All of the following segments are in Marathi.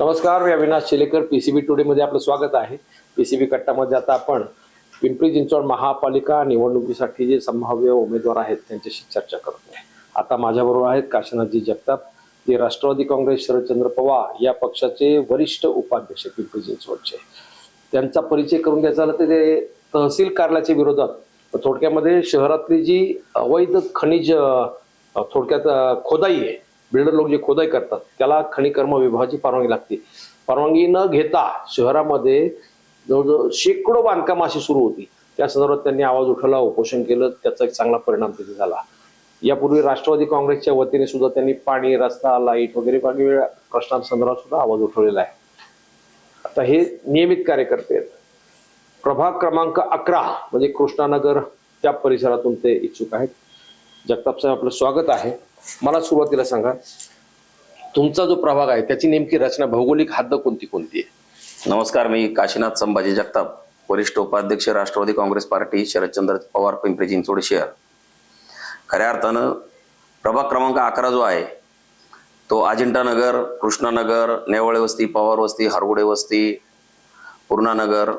नमस्कार मी अविनाश शेलेकर पीसीबी बी मध्ये आपलं स्वागत आहे. पीसीबी कट्टामध्ये आता आपण पिंपरी चिंचवड महापालिका निवडणुकीसाठी जे संभाव्य उमेदवार आहेत त्यांच्याशी चर्चा करतोय. आता माझ्याबरोबर आहेत काशीनाथजी जगताप जे राष्ट्रवादी काँग्रेस शरदचंद्र पवार या पक्षाचे वरिष्ठ उपाध्यक्ष पिंपरी चिंचवडचे. त्यांचा परिचय करून द्यायचा झाला तर ते तहसील कार्यालयाच्या विरोधात थोडक्यामध्ये शहरातली जी अवैध खनिज थोडक्यात खोदाई आहे बिल्डर लोक जे खोदाई करतात त्याला खनिकर्म विभागाची परवानगी लागते. परवानगी न घेता शहरामध्ये जवळजवळ शेकडो बांधकाम अशी सुरू होती. त्या संदर्भात त्यांनी आवाज उठवला उपोषण केलं त्याचा एक चांगला परिणाम तिथे झाला. यापूर्वी राष्ट्रवादी काँग्रेसच्या वतीने सुद्धा त्यांनी पाणी रस्ता लाइट वगैरे वेगवेगळ्या प्रश्नांसंदर्भात सुद्धा आवाज उठवलेला आहे. आता हे नियमित कार्यकर्ते आहेत. प्रभाग क्रमांक अकरा म्हणजे कृष्णानगर त्या परिसरातून ते इच्छुक आहेत. जगताप साहेब आपलं स्वागत आहे. मला सुरुवातीला सांगा तुमचा जो प्रभाग आहे त्याची नेमकी रचना भौगोलिक हद्द कोणती कोणती आहे? नमस्कार मी काशीनाथ संभाजी जगताप वरिष्ठ उपाध्यक्ष राष्ट्रवादी काँग्रेस पार्टी शरदचंद्र पवार पिंपरी चिंचवड शहर. खऱ्या अर्थानं प्रभाग क्रमांक अकरा जो आहे तो अजिंठा नगर कृष्णानगर नेवळे वस्ती पवार वस्ती हरगुडे वस्ती पूर्णानगर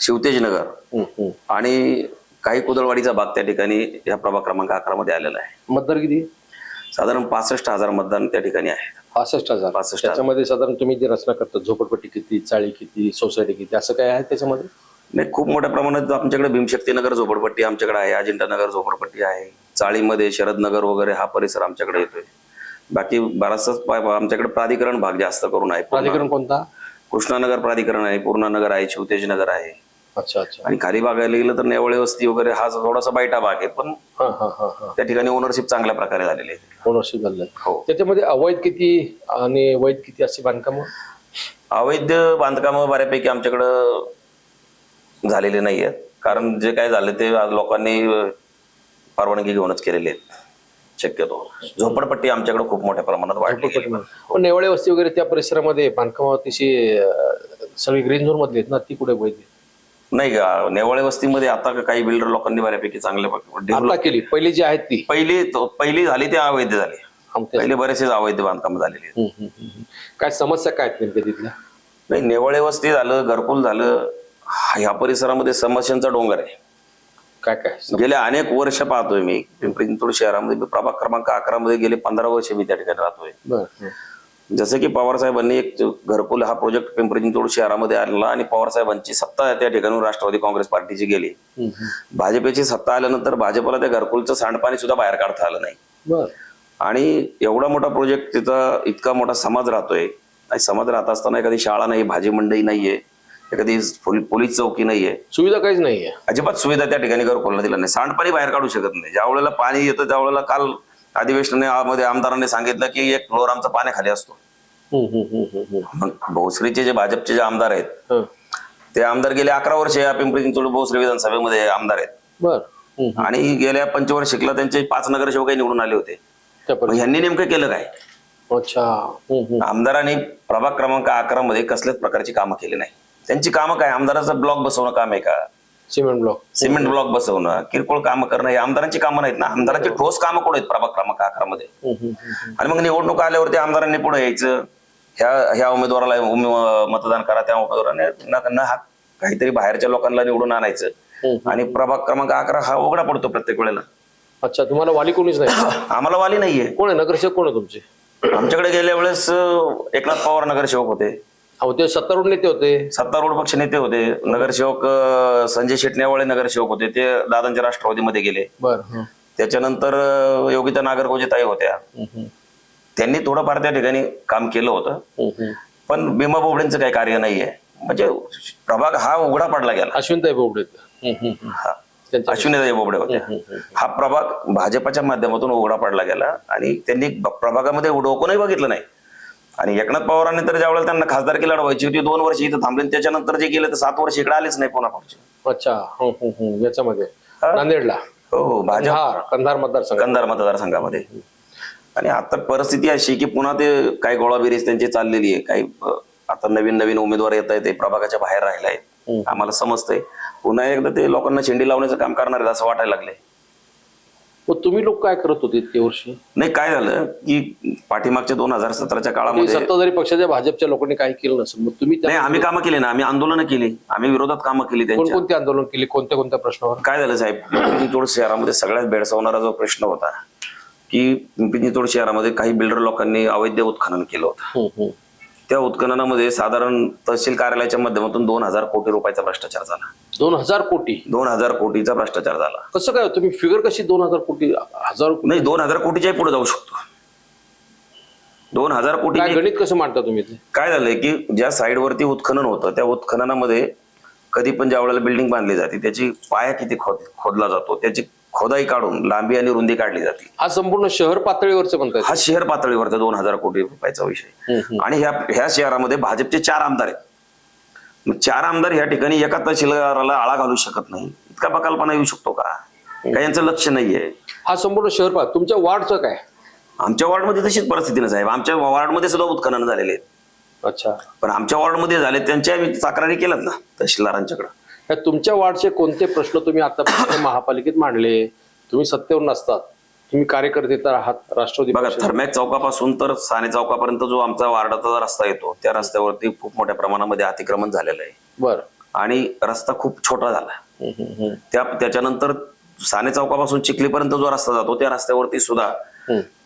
शिवतेज नगर हम्म, हम्म. आणि काही कुदळवाडीचा भाग त्या ठिकाणी या प्रभाग क्रमांक अकरा मध्ये आलेला आहे. मतदार किती? साधारण पासष्ट हजार मतदान त्या ठिकाणी आहेत पासष्ट हजार. 65,000. त्याच्यामध्ये साधारण तुम्ही जी रचना करता झोपडपट्टी किती चाळी किती सोसायटी किती असं काय आहे त्याच्यामध्ये? नाही खूप मोठ्या प्रमाणात आमच्याकडे भीमशक्तीनगर झोपडपट्टी आमच्याकडे आहे अजिंठानगर झोपडपट्टी आहे चाळीमध्ये शरदनगर वगैरे हा परिसर आमच्याकडे येतोय. बाकी बराचसाच पा- आमच्याकडे प्राधिकरण भाग जास्त करून आहे. प्राधिकरण कोणता? कृष्णानगर प्राधिकरण आहे पूर्णानगर आहे शिवतेज नगर आहे. अच्छा अच्छा. आणि खाली बघायला गेलं तर नेवळे वस्ती वगैरे हा थोडासा बायटा भाग आहे पण हा हा हा हा. त्या ठिकाणी ओनरशिप चांगल्या प्रकारे झालेली आहे. ओनरशिप झालं हो. त्याच्यामध्ये अवैध किती आणि वैध किती अशी बांधकामं? अवैध बांधकामं बऱ्यापैकी आमच्याकडं झालेले नाही आहेत कारण जे काय झालं ते आज लोकांनी परवानगी घेऊनच केलेले आहेत. शक्यतो. झोपडपट्टी आमच्याकडे खूप मोठ्या प्रमाणात वाढली गेली. पण नेवळे वस्ती वगैरे त्या परिसरामध्ये बांधकाम अतिशय अं, सगळी ग्रीन झोन मधली आहेत ना ती कुठे वैध? नाही का? नेवाळे वस्तीमध्ये आता काही बिल्डर लोकांनी बऱ्यापैकी चांगल्या आता केली. पहिली जी आहेत ती. पहिली पहिली झाली ते अवैध झाली. पहिले बरेचसे अवैध बांधकाम झालेले. काय समस्या काय नेमक्या तिथल्या? नाही नेवाळे वस्ती झालं घरकुल झालं ह्या परिसरामध्ये समस्यांचा डोंगर आहे. काय काय? गेल्या अनेक वर्ष पाहतोय मी पिंपरी चिंचवड शहरामध्ये प्रभाग क्रमांक अकरा मध्ये गेले पंधरा वर्ष मी त्या ठिकाणी राहतोय. जसं की पवार साहेबांनी एक घरकुल हा प्रोजेक्ट पिंपरी चिंचवड शहरामध्ये आणला आणि पवार साहेबांची सत्ता त्या ठिकाणी राष्ट्रवादी काँग्रेस पार्टीची गेली. भाजपची सत्ता आल्यानंतर भाजपला त्या घरकुलचं सांडपाणी सुद्धा बाहेर काढता आलं नाही. आणि एवढा मोठा प्रोजेक्ट तिथं इतका मोठा समाज राहतोय. आणि समाज राहत असताना एखादी शाळा नाही भाजी मंडई नाहीये एखादी पोल- पोलीस चौकी नाहीये. सुविधा काहीच नाहीये. अजिबात सुविधा त्या ठिकाणी घरकुलला दिला नाही. सांडपाणी बाहेर काढू शकत नाही. ज्या वेळेला पाणी येतं त्यावेळेला काल अधिवेशनामध्ये आमदारांनी सांगितलं की एक फ्लोअर आमचा पाण्याखाली असतो. हम्म, हम्म. मग भोसरीचे जे भाजपचे जे आमदार आहेत हं. ते आमदार गेले अकरा वर्ष या पिंपरी चिंचवड भोसरी विधानसभेमध्ये आमदार आहेत. आणि गेल्या पंचवर्षिकला त्यांचे पाच नगरसेवकही निवडून आले होते. ह्यांनी नेमकं केलं काय? अच्छा. आमदारांनी प्रभाग क्रमांक अकरा मध्ये कसल्याच प्रकारची कामं केली नाही. त्यांची कामं काय? आमदाराचं ब्लॉक बसवणं काम आहे का? Cement block. सिमेंट ब्लॉक बसवणं किरकोळ कामं करणं हे आमदारांची कामं नाहीत ना. आमदारांची ठोस कामं कुठे आहेत प्रभाग क्रमांक अकरा मध्ये. आणि मग निवडणूक आल्यावरती आमदारांनी पुढे यायचं. ह्या ह्या उमेदवाराला उमे- मतदान करा त्या उमेदवाराने हा काहीतरी बाहेरच्या लोकांना निवडून आणायचं. आणि प्रभाग क्रमांक अकरा हा उघडा पडतो प्रत्येक वेळेला. अच्छा तुम्हाला वाली कोणीच नाही? आम्हाला वाली नाहीये. कोण आहे? नगरसेवक कोण आहे तुमचे? आमच्याकडे गेल्या वेळेस एकनाथ पवार नगरसेवक होते. अहो ते सत्तारूढ नेते होते. सत्तारूढ पक्ष नेते होते. नगरसेवक अं, संजय शेटण्यावाळे नगरसेवक होते. ते दादांच्या राष्ट्रवादीमध्ये गेले. बर हं. त्याच्यानंतर अं, योगिता नागरगोजे ताई होत्या. त्यांनी थोडंफार त्या ठिकाणी काम केलं होतं. पण भीमा बोबडेंचं काही कार्य नाहीये. म्हणजे प्रभाग हा उघडा पडला गेला. अश्विनताई बोबडे. हा त्यांच्या अश्विनीताई बोबडे हम्म. हा प्रभाग भाजपच्या माध्यमातून उघडा पडला गेला. आणि त्यांनी ब- प्रभागामध्ये डोकूनही बघितलं नाही. आणि एकनाथ पवारांनी तर ज्यावेळेला त्यांना खासदारकी लढवायची होती दोन वर्ष इथं थांबले. त्याच्यानंतर जे गेले तर सात वर्ष इकडे आलेच नाही पुन्हा पुढचे अच्छा हम्म, हम्म, हम्म. याच्यामध्ये. हा. नांदेडला. हो हो भाजप. कंधार मतदारसंघ कंधार मतदारसंघामध्ये. आणि आता परिस्थिती अशी की पुन्हा ते काही गोळाबिरीज त्यांची चाललेली आहे. काही आता नवीन नवीन उमेदवार येत आहेत ते प्रभागाच्या बाहेर राहिले. आहेत. आम्हाला समजतंय. पुन्हा एकदा ते लोकांना शेंडी लावण्याचं काम करणार आहेत असं वाटायला लागले मग तुम्ही लोक काय करत होते इतके वर्षी? नाही काय झालं की पाठीमागच्या दोन हजार सतराच्या ते काळामध्ये सत्ताधारी पक्षाच्या भाजपच्या लोकांनी काही केलं नसेल. मग तुम्ही त्या- नाही आम्ही कामं केली ना आम्ही आंदोलनं केली. आम्ही विरोधात कामं केली त्यांच्या कोणकोणते आंदोलन केले? कोणत्या कोणत्या प्रश्नावर? काय झालं साहेब पिंपरी चिंचवड शहरामध्ये सगळ्यात भेडसावणारा जो प्रश्न होता की पिंपरी चिंचवड शहरामध्ये काही बिल्डर लोकांनी अवैध उत्खनन केलं होतं. हम्म, हम्म. त्या उत्खननामध्ये साधारण तहसील कार्यालयाच्या माध्यमातून दोन हजार कोटी रुपयाचा भ्रष्टाचार झाला. दोन हजार कोटी? दोन हजार कोटीचा भ्रष्टाचार झाला. कसं काय? तुम्ही फिगर कशी दोन हजार कोटी हजार नाही दोन हजार कोटीच्याही पुढे जाऊ शकतो. दोन हजार कोटी काय गणित कसं मांडता तुम्ही ते काय झालंय की ज्या साईडवरती उत्खनन होतं त्या उत्खननामध्ये कधी पण ज्या वेळेला बिल्डिंग बांधली जाते त्याची पाया किती खोद खोदला जातो त्याची खोदाई काढून लांबी आणि रुंदी काढली जाते. हा संपूर्ण शहर पातळीवरच म्हणताय हा शहर पातळीवरचा दोन हजार कोटी रुपयाचा विषय. आणि ह्या ह्या शहरामध्ये भाजपचे चार आमदार आहेत. मग चार आमदार ह्या ठिकाणी एका तहसीलदाराला आळा घालू शकत नाही. इतका बकालपणा येऊ शकतो का? काय यांचं लक्ष नाहीये. हा संपूर्ण शहर पा तुमच्या वार्डचं काय? आमच्या वॉर्डमध्ये तशीच परिस्थिती नाही साहेब. आमच्या वॉर्डमध्ये सुद्धा उत्खनन झालेले आहेत. अच्छा. पण आमच्या वॉर्डमध्ये झाले त्यांच्या तक्रारी केल्यात ना तहसीलदारांच्याकडे. तुमच्या वार्डचे कोणते प्रश्न तुम्ही आतापर्यंत महापालिकेत मांडले? तुम्ही सत्तेवर नसतात तुम्ही कार्यकर्ते तर आहात राष्ट्रवादी बघा थर्मॅक चौकापासून तर साने चौकापर्यंत जो आमचा वार्डाचा रस्ता येतो त्या रस्त्यावरती खूप मोठ्या प्रमाणामध्ये अतिक्रमण झालेलं आहे. बरं. आणि रस्ता खूप छोटा झाला. त्या त्याच्यानंतर साने चौकापासून चिखलीपर्यंत जो रस्ता जातो त्या रस्त्यावरती सुद्धा.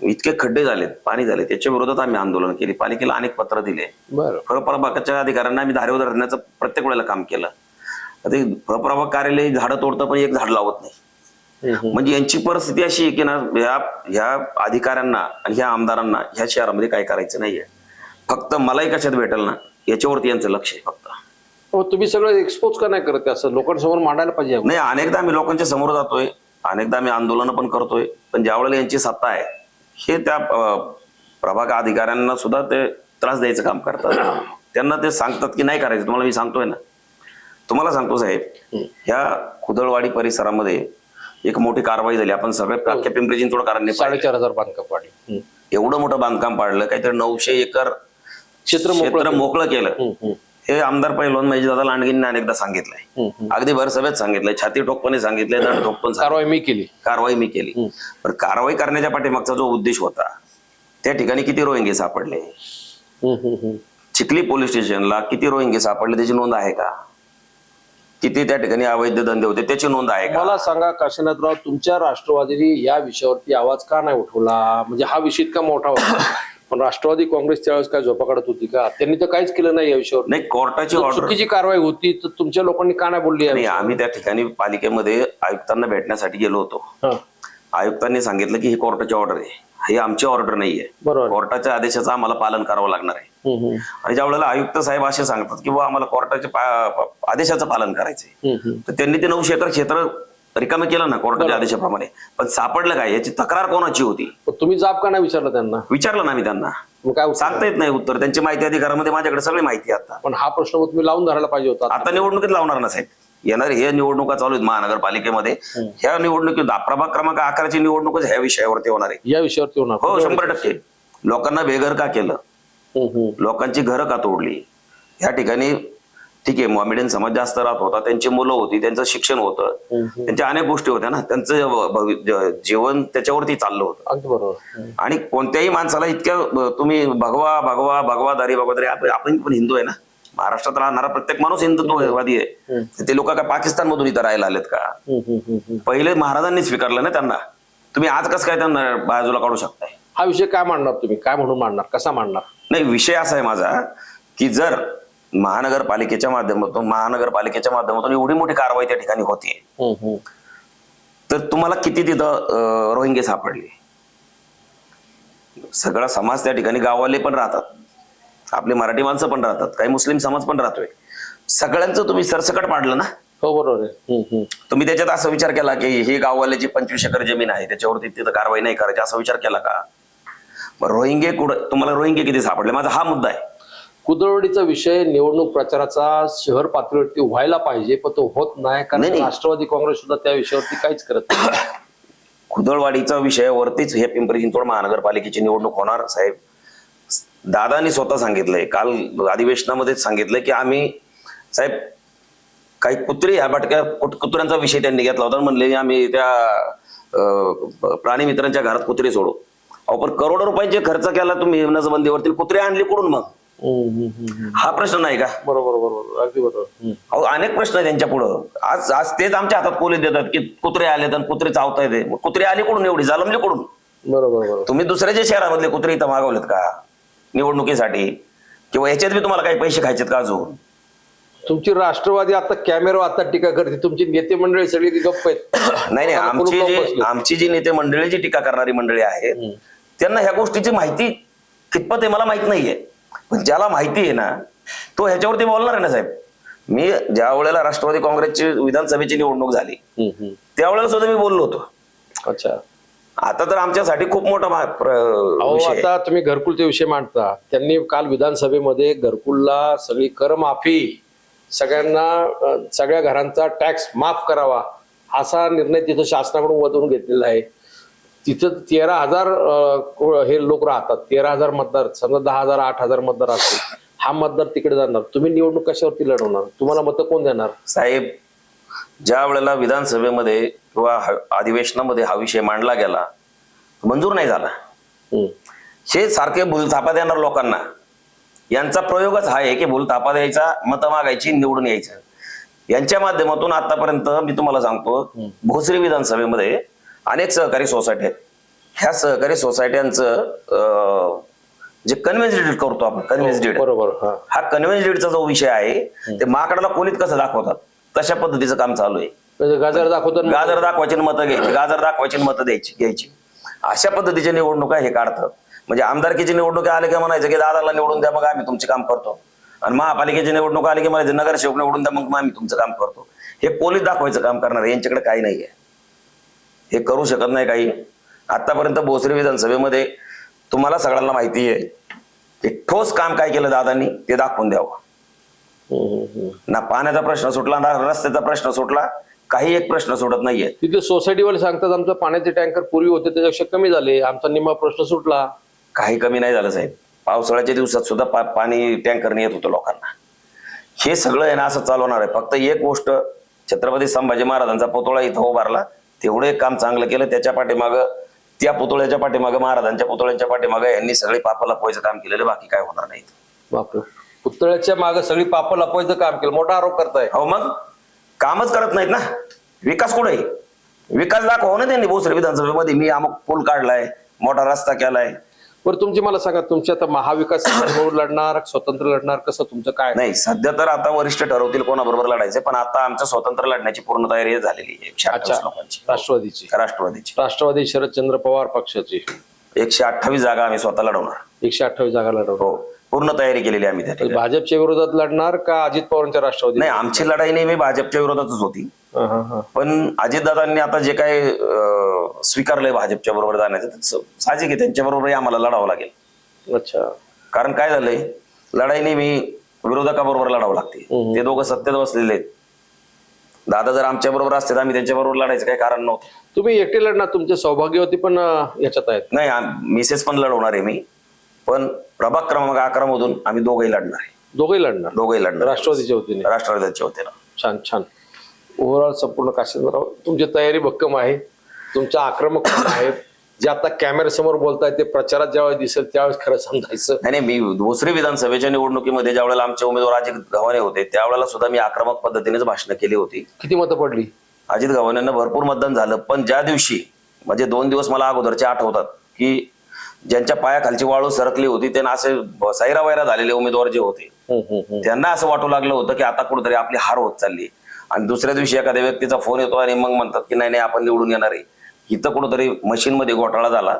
इतके खड्डे झालेत पाणी झाले त्याच्या विरोधात आम्ही आंदोलन केली. पालिकेला अनेक पत्र दिले. बरं. फळप्रभागाच्या अधिकाऱ्यांना आम्ही धारेवर धरण्याचं प्रत्येक वेळेला काम केलं. आता हे फळप्रभाग कार्यालय झाडं तोडतं पण एक झाड लावत नाही. म्हणजे यांची परिस्थिती अशी आहे की ना ह्या ह्या अधिकाऱ्यांना आणि ह्या आमदारांना ह्या शहरामध्ये काय करायचं नाहीये. फक्त मलाही कशात भेटेल ना याच्यावरती यांचं लक्ष आहे फक्त. हो तुम्ही सगळं एक्सपोज का नाही करत ते असं लोकांसमोर मांडायला पाहिजे नाही अनेकदा आम्ही लोकांच्या समोर जातोय. अनेकदा आम्ही आंदोलन पण करतोय. पण ज्या वेळेला यांची सत्ता आहे हे त्या प्रभाग अधिकाऱ्यांना सुद्धा ते त्रास द्यायचं काम करतात. त्यांना ते सांगतात की नाही करायचं तुम्हाला मी सांगतोय ना. तुम्हाला सांगतो साहेब ह्या कुदळवाडी परिसरामध्ये एक मोठी कारवाई झाली आपण सगळे पिंपरी चिंचवडकरांनी पाहिलं. साडेचार हजार बांधकाम पाडले. एवढं मोठं बांधकाम पाडलं काहीतरी नऊशे एकर क्षेत्र मोकळं केलं. हे आमदार पैलवान महेश दादा लांडगेंनी अनेकदा सांगितलंय. अगदी भरसभेत सांगितलंय छाती ठोकपणे सांगितलंय दड ठोक पण सांगितलंय. कारवाई मी केली कारवाई मी केली पण कारवाई करण्याच्या पाठीमागचा जो उद्देश होता त्या ठिकाणी किती रोहिंगे सापडले. चिखली पोलीस स्टेशनला किती रोहिंगे सापडले त्याची नोंद आहे का किती त्या ठिकाणी अवैध धंदे होते त्याची नोंद आहे का? मला सांगा काशीनाथराव तुमच्या राष्ट्रवादीने या विषयावरती आवाज का नाही उठवला? म्हणजे हा विषय इतका मोठा होता. पण राष्ट्रवादी काँग्रेस त्यावेळेस काय झोपा काढत होती का? त्यांनी तर काहीच केलं नाही या विषयावर नाही कोर्टाची ऑर्डर चुकीची कारवाई होती तर तुमच्या लोकांनी का नाही बोलली नाही? आम्ही त्या ठिकाणी पालिकेमध्ये आयुक्तांना भेटण्यासाठी गेलो होतो. हा, आयुक्तांनी सांगितलं की ही कोर्टाची ऑर्डर आहे. ही आमची ऑर्डर नाहीये. बरोबर. कोर्टाच्या आदेशाचं आम्हाला पालन करावं लागणार आहे. आणि ज्या वेळेला आयुक्त साहेब असे सांगतात की बुवा आम्हाला कोर्टाच्या आदेशाचं पालन करायचंय. तर त्यांनी ते नऊशे एकर क्षेत्र रिकामे केलं ना कोर्टाच्या आदेशाप्रमाणे. पण सापडलं काय? याची तक्रार कोणाची होती? तुम्ही जाब का नाही विचारलं त्यांना? विचारलं ना मी त्यांना. काय? सांगता येत नाही उत्तर. त्यांची माहिती अधिकारामध्ये माझ्याकडे सगळी माहिती आता. पण हा प्रश्न तुम्ही लावून धरायला पाहिजे होता. आता निवडणुकीत लावणार ना साहेब. येणार हे निवडणुका चालू आहेत महानगरपालिकेमध्ये. ह्या निवडणुकीत प्रभाग क्रमांक अकराची निवडणूकच ह्या विषयावरती होणार आहे. या विषयावरती होणार. हो शंभर टक्के. लोकांना बेघर का केलं. लोकांची घरं का तोडली? ह्या ठिकाणी ठीक आहे मॉमेडियन समाज जास्त राहत होता त्यांची मुलं होती त्यांचं शिक्षण होतं. त्यांच्या अनेक गोष्टी होत्या ना त्यांचं जीवन त्याच्यावरती चाललं होतं. आणि कोणत्याही माणसाला इतक्या तुम्ही भगवा भगवा भगवा दारी भगवा दारी आपण पण हिंदू आहे ना. महाराष्ट्रात राहणारा प्रत्येक माणूस हिंदुत्ववादी आहे. ते लोक काय पाकिस्तान मधून इथं राहायला आलेत का. पहिले महाराजांनी स्वीकारलं ना त्यांना. तुम्ही आज कसं काय त्यांना बाजूला काढू शकताय? हा विषय काय मांडणार तुम्ही? काय म्हणून मांडणार? कसा मांडणार? नाही विषय असा आहे माझा की जर महानगरपालिकेच्या माध्यमातून महानगरपालिकेच्या माध्यमातून एवढी मोठी कारवाई त्या ठिकाणी होतीये हम्म. तर तुम्हाला किती तिथं रोहिंगे सापडले? सगळा समाज त्या ठिकाणी गाववाले पण राहतात. आपले मराठी माणसं पण राहतात. काही मुस्लिम समाज पण राहतोय. सगळ्यांचं तुम्ही सरसकट पाडलं ना? हो बरोबर. तुम्ही त्याच्यात असा विचार केला की ही गाववाल्याची पंचवीस एकर जमीन आहे त्याच्यावरती तिथं कारवाई नाही करायची असा विचार केला का? रोहिंगे कुठं तुम्हाला रोहिंगे किती सापडले? माझा हा मुद्दा आहे. कुदरवडीचा विषय निवडणूक प्रचाराचा शहर पातळीवरती व्हायला पाहिजे पण तो होत नाही कारण नाही. राष्ट्रवादी काँग्रेस सुद्धा त्या विषयावरती काहीच करत नाही. खुदळवाडीच्या विषयावरतीच हे पिंपरी चिंचवड महानगरपालिकेची निवडणूक होणार साहेब. दादानी स्वतः सांगितलंय काल अधिवेशनामध्येच सांगितलंय की आम्ही साहेब काही कुत्री ह्या भटक्या कुत- कुत्र्यांचा विषय त्यांनी घेतला होता म्हणले आम्ही त्या अं, प्राणी मित्रांच्या घरात कुत्रे सोडू. अहो पण करोडो रुपयांचे खर्च केला तुम्ही नसबंदीवरती कुत्रे आणले कुठून मग? हम्म, हम्म, हम्म. हा. प्रश्न नाही का? बरोबर बरोबर. अगदी बरोबर. अहो अनेक प्रश्न आहेत त्यांच्या पुढं. आज आज तेच आमच्या हातात कोली देतात की कुत्रे आले तर कुत्रे चावता येते मग कुत्रे आले कुठून एवढी? जालमले कुठून? बरोबर बरोबर. तुम्ही दुसऱ्याच्या शहरामधले कुत्रे इथं मागवलेत का? निवडणुकीसाठी? किंवा याच्यात बी तुम्हाला काही पैसे खायचेत का अजून? तुमची राष्ट्रवादी आता कॅमेरा आता टीका करते. तुमची नेते मंडळी सगळी ती गप्प आहेत. नाही नाही. आमची जी. आमची जी नेते मंडळी जी टीका करणारी मंडळी आहेत त्यांना ह्या गोष्टीची माहिती कितपत आहे मला माहीत नाहीये. पण ज्याला माहिती आहे ना तो ह्याच्यावरती बोलणार आहे ना साहेब. मी ज्या वेळेला राष्ट्रवादी काँग्रेसची विधानसभेची निवडणूक झाली. त्यावेळेला सुद्धा मी बोललो होतो. अच्छा. आता तर आमच्यासाठी खूप मोठा. आता तुम्ही घरकुलचे विषय मांडता. त्यांनी काल विधानसभेमध्ये घरकुलला सगळी करमाफी सगळ्यांना सगळ्या घरांचा टॅक्स माफ करावा असा निर्णय तिथं शासनाकडून वधून घेतलेला आहे. तिथं तेरा हजार हे लोक राहतात. तेरा हजार मतदार समजा दहा हजार आठ हजार मतदार असतील. हा मतदार तिकडे जाणार. तुम्ही निवडणूक कशावरती लढवणार? तुम्हाला मतं कोण देणार? साहेब ज्या वेळेला विधानसभेमध्ये किंवा अधिवेशनामध्ये हा विषय मांडला गेला मंजूर नाही झाला. हे सारखे भूलथापा देणार लोकांना. यांचा प्रयोगच हा आहे की भूलथापा द्यायचा मतं मागायची निवडून यायचं. यांच्या माध्यमातून आतापर्यंत मी तुम्हाला सांगतो भोसरी विधानसभेमध्ये अनेक सहकारी सोसायटी आहेत. ह्या सहकारी सोसायट्यांचं जे कन्व्हेन्स करतो आपण कन्व्हेन्स डीड बरोबर हा. हा कन्व्हेन्स डीडचा जो विषय आहे ते माकडाला कोणीत कसं दाखवतात? तशा पद्धतीचं काम चालू आहे? म्हणजे गाजर दाखवतात गाजर दाखवायची मतं घ्यायची. गाजर दाखवायची मतं द्यायची घ्यायची. अशा पद्धतीच्या निवडणुका हे काढतात. म्हणजे आमदारकीची निवडणुका आले की म्हणायचं की दादाला निवडून द्या मग आम्ही तुमचे काम करतो. आणि महापालिकेची निवडणूक आली की म्हणायचं नगरसेवक निवडून द्या मग आम्ही तुमचं काम करतो. हे पोलीस दाखवायचं काम करणार आहे. यांच्याकडे काही नाहीये. हे करू शकत नाही काही. आतापर्यंत भोसरी विधानसभेमध्ये तुम्हाला सगळ्यांना माहिती आहे की ठोस काम काय केलं दादांनी ते दाखवून द्यावं. ना पाण्याचा प्रश्न सुटला ना रस्त्याचा प्रश्न सुटला काही एक प्रश्न सुटत नाहीये. तिथे सोसायटीवाले सांगतात आमचं पाण्याचे टँकर पूर्वी होते त्याच्यापेक्षा कमी झाले आमचा निम्मा प्रश्न सुटला. काही कमी नाही झालं साहेब. पावसाळ्याच्या दिवसात सुद्धा पा- पाणी टँकरने येत होतं लोकांना. हे सगळं आहे ना असं चालवणार आहे. फक्त एक गोष्ट छत्रपती संभाजी महाराजांचा पुतळा इथं उभारला तेवढं एक काम चांगलं केलं त्याच्या पाठीमागं त्या पुतळ्याच्या पाठीमागं महाराजांच्या पुतळ्याच्या पाठीमागं यांनी सगळे पापाला पोहायचं काम केलेलं बाकी काय होणार नाही. बापरे. पुतळ्याच्या मागे सगळी पापं लपवायचं काम केलं मोठा आरोप करताय. हो मग? कामच करत नाहीत ना. विकास कुठे आहे? विकास दाखवा ना त्यांनी भोसरी विधानसभेमध्ये मी अमुक पूल काढलाय मोठा रस्ता केलाय. बरं तुमची मला सांगा तुमची आता महाविकास लढणार स्वतंत्र लढणार कसं तुमचं काय? नाही सध्या तर आता वरिष्ठ ठरवतील कोणाबरोबर लढायचे पण आता आमच्या स्वतंत्र लढण्याची पूर्ण तयारी झालेली आहे राष्ट्रवादीची. राष्ट्रवादीची. राष्ट्रवादी शरदचंद्र पवार पक्षाची. एकशे अठ्ठावीस जागा आम्ही स्वतः लढवणार. एकशे अठ्ठावीस जागा लढवणार. हो पूर्ण तयारी केलेली आम्ही त्या भाजपच्या विरोधात लढणार का अजित पवारांच्या राष्ट्रवादी नाही आमची लढाई नेहमी भाजपच्या विरोधातच होती. पण अजितदादांनी आता जे काय अं, स्वीकारलंय भाजपच्या बरोबर जाण्याचं साहजिक आहे. त्यांच्या बरोबरही आम्हाला लढावं लागेल. अच्छा. कारण काय झालंय? लढाई नेहमी विरोधकाबरोबर लढावं लागते. ते दोघं सत्तेत बसलेले आहेत. दादा जर आमच्या बरोबर असते तर आम्ही त्यांच्या बरोबर लढायचं काही कारण नव्हतं. तुम्ही एकटे लढणार तुमचे सौभाग्यवती पण याच्यात आहेत. नाही मिसेस पण लढवणार आहे मी. पण प्रभाग क्रमांक अकरा मधून आम्ही दोघंही लढणार आहे. दोघेही लढणार? दोघंही लढणार. राष्ट्रवादीच्या वतीने. राष्ट्रवादीच्या वतीनं. छान छान. ओव्हरऑल संपूर्ण काशींद्रराव तुमची तयारी भक्कम आहे. तुमचा आक्रमक पण आहे जे आता कॅमेऱ्यासमोर बोलताय ते प्रचारात ज्यावेळेस दिसेल त्यावेळेस खरं समजायचं नाही नाही मी दुसरी विधानसभेच्या निवडणुकीमध्ये ज्या वेळेला आमचे उमेदवार अजित गव्हाणे होते त्यावेळेला सुद्धा मी आक्रमक पद्धतीनेच भाषणं केली होती. किती मतं पडली? अजित गव्हाणेंना भरपूर मतदान झालं पण ज्या दिवशी म्हणजे दोन दिवस मला अगोदरचे आठवतात की ज्यांच्या पायाखालची वाळू सरकली होती त्यांना असे सायरा वायरा झालेले उमेदवार जे होते. त्यांना असं वाटू लागलं होतं की आता कुठेतरी आपली हार होत चालली आणि दुसऱ्या दिवशी एखाद्या व्यक्तीचा फोन येतो आणि मग म्हणतात की नाही नाही आपण निवडून येणार आहे. इथं कुठंतरी मशीन मध्ये घोटाळा झाला.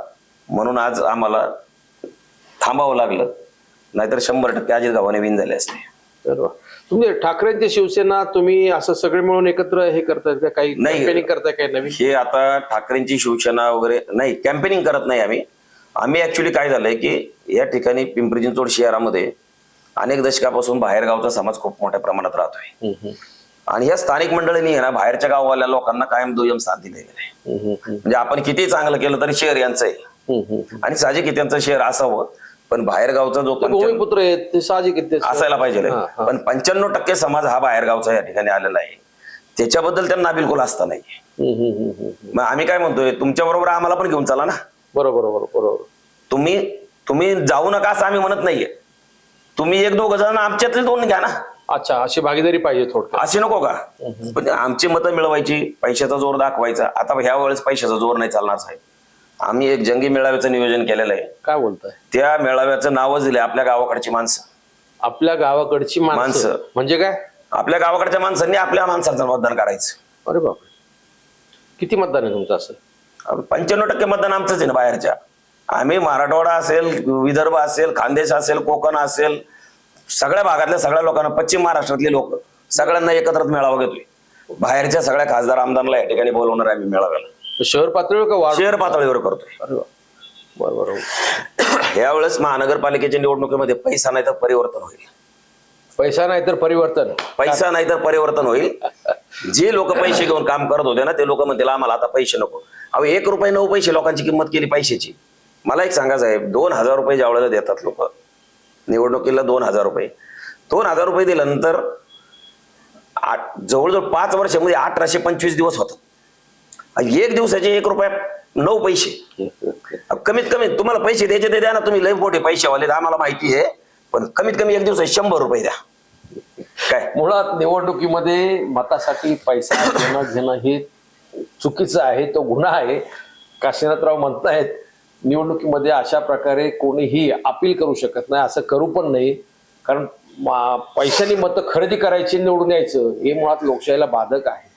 म्हणून आज आम्हाला थांबावं लागलं. नाहीतर शंभर टक्के अजित गव्हाणे विन झाले असते. बरोबर तुमचे ठाकरेंची शिवसेना तुम्ही असं सगळे मिळून एकत्र हे करताय का? काही नाही. करताय काय नवीन? हे आता ठाकरेंची शिवसेना वगैरे नाही कॅम्पेनिंग करत नाही आम्ही. आम्ही ऍक्च्युली काय झालंय की या ठिकाणी पिंपरी चिंचवड शहरामध्ये अनेक दशकापासून बाहेरगावचा समाज खूप मोठ्या प्रमाणात राहतोय. आणि या स्थानिक मंडळींनी आहे ना बाहेरच्या गाववाल्या लोकांना कायम दुय्यम साथ दिलेली आहे. म्हणजे आपण किती चांगलं केलं तरी शहर यांचं आहे. आणि साहजिक आहे त्यांचं शहर असावं पण बाहेरगावचा जो ते पंच्याण्णव भूमिपुत्र आहेत ते साहजिक. असायला पाहिजे. पण पंच्याण्णव टक्के समाज हा बाहेरगावचा या ठिकाणी आलेला आहे. त्याच्याबद्दल त्यांना बिलकुल असता नाही. मग आम्ही काय म्हणतोय तुमच्या बरोबर आम्हाला पण घेऊन चला ना. बरोबर बरोबर बरोबर. तुम्ही तुम्ही जाऊ नका असं आम्ही म्हणत नाहीये. तुम्ही एक दोघ जण आमच्यातले दोन घ्या ना. अच्छा अशी भागीदारी पाहिजे थोडक्यात. असे नको का? पण आमची मतं मिळवायची पैशाचा जोर दाखवायचा. आता ह्या वेळेस पैशाचा जोर नाही चालणार साहेब. आम्ही एक जंगी मेळाव्याचं नियोजन केलेलं आहे. काय बोलताय? त्या मेळाव्याचं नावच दिले आपल्या गावाकडची माणसं. आपल्या गावाकडची माणसं. माणसं. म्हणजे काय? आपल्या गावाकडच्या माणसांनी आपल्या माणसांचं मतदान करायचं. अरे बापरे. किती मतदान आहे तुमचं असं? पंच्याण्णव टक्के मतदान आमचंच आहे ना बाहेरच्या. आम्ही मराठवाडा असेल विदर्भ असेल खानदेश असेल कोकण असेल सगळ्या भागातल्या सगळ्या लोकांना पश्चिम महाराष्ट्रातले लोक सगळ्यांना एकत्रच मेळावा घेतोय. बाहेरच्या सगळ्या खासदार आमदारांना या ठिकाणी बोलवणार आहे आम्ही मेळाव्याला. शहर पातळीवर का वाढ? शहर पातळीवर करतोय. बरोबर यावेळेस महानगरपालिकेच्या निवडणुकीमध्ये पैसा नाही तर परिवर्तन होईल. पैसा नाही तर परिवर्तन. पैसा नाही तर परिवर्तन होईल. जे लोक पैसे घेऊन काम करत होते ना ते लोक म्हणतील आम्हाला आता पैसे नको. अहो एक रुपये नऊ पैसे लोकांची किंमत केली पैशाची. मला एक सांगा साहेब दोन हजार रुपये ज्या वेळेला देतात लोक निवडणुकीला दोन हजार रुपये. दोन हजार रुपये दिल्यानंतर आठ जवळजवळ पाच वर्षामध्ये अठराशे पंचवीस दिवस होतात. एक दिवसाचे एक रुपया नऊ पैसे. कमीत कमी तुम्हाला पैसे द्यायचे ते द्या ना तुम्ही लय मोठे पैसेवाले आम्हाला माहिती आहे. पण कमीत कमी एक दिवसाचे शंभर रुपये द्या. काय? मुळात निवडणुकीमध्ये मतासाठी पैसा घेणं घेणं हे चुकीचं आहे तो गुन्हा आहे. काशीनाथराव म्हणतायत निवडणुकीमध्ये अशा प्रकारे कोणीही अपील करू शकत नाही असं करू पण नाही. कारण मा- मतं खरेदी करायची निवडून यायचं हे मुळात लोकशाहीला बाधक आहे.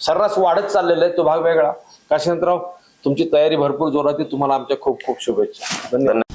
सर्रास वाढत चाललेलं आहे तो भाग वेगळा. काशीनाथराव तुमची तयारी भरपूर जोरात आहे. तुम्हाला आमच्या खूप खूप शुभेच्छा. धन्यवाद.